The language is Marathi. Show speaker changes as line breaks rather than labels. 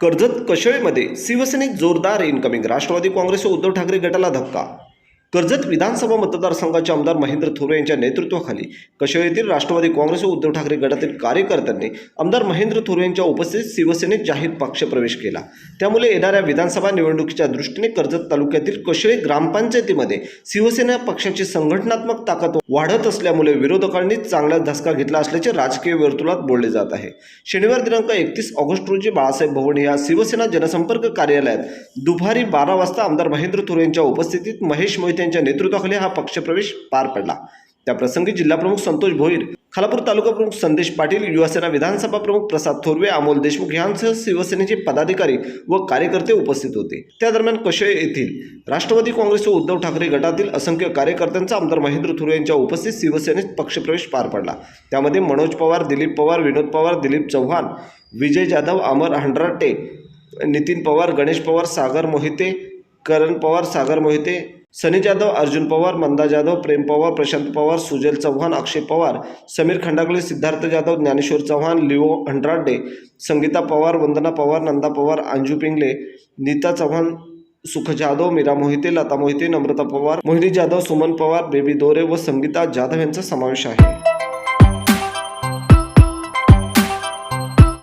कर्जत कशेळीमध्ये शिवसेनेत जोरदार इनकमिंग राष्ट्रवादी काँग्रेस उद्धव ठाकरे गटाला धक्का कर्जत विधानसभा मतदारसंघाचे आमदार महेंद्र थोरे यांच्या नेतृत्वाखाली कशेळीतील राष्ट्रवादी काँग्रेस व उद्धव ठाकरे गटातील कार्यकर्त्यांनी आमदार महेंद्र थोरे यांच्या उपस्थितीत शिवसेनेत जाहीर पक्षप्रवेश केला. त्यामुळे येणाऱ्या विधानसभा निवडणुकीच्या दृष्टीने कर्जत तालुक्यातील कशेळी ग्रामपंचायतीमध्ये शिवसेना पक्षाची संघटनात्मक ताकद वाढत असल्यामुळे विरोधकांनी चांगला धसका घेतला असल्याचे राजकीय वर्तुळात बोलले जात आहे. शनिवार दिनांक एकतीस ऑगस्ट रोजी बाळासाहेब भवन या शिवसेना जनसंपर्क कार्यालयात दुपारी बारा वाजता आमदार महेंद्र थोरे यांच्या उपस्थितीत महेश मोहिते यांच्या नेतृत्वाखाली हा पक्षप्रवेश पार पडला. त्याप्रसंगी जिल्हाप्रमुख संतोष भोईर खालापूर तालुका प्रमुख संदेश पाटील युवासेना विधानसभा प्रमुख प्रसाद थोरवे अमोल देशमुख यांसह शिवसेनेचे पदाधिकारी व कार्यकर्ते उपस्थित होते. त्या दरम्यान कशे येथील राष्ट्रवादी काँग्रेस व उद्धव ठाकरे गटातील असंख्य कार्यकर्त्यांचा आमदार महेंद्र थोरे यांच्या उपस्थित शिवसेनेत पक्षप्रवेश पार पडला. त्यामध्ये मनोज पवार दिलीप पवार विनोद पवार दिलीप चव्हाण विजय जाधव अमर हंडराटे नितीन पवार गणेश पवार सागर मोहिते करण पवार सागर मोहिते सनी जाधव अर्जुन पवार मंदा जाधव प्रेम पवार प्रशांत पवार सुजल चव्हाण अक्षय पवार समीर खंडागळे सिद्धार्थ जाधव ज्ञानेश्वर चव्हाण लिओ हंड्राडे संगीता पवार वंदना पवार नंदा पवार अंजू पिंगले नीता चव्हाण सुख जाधव मीरा मोहिते लता मोहिते नम्रता पवार मोहिनी जाधव सुमन पवार बेबी दोरे व संगीता जाधव यांचा समावेश आहे.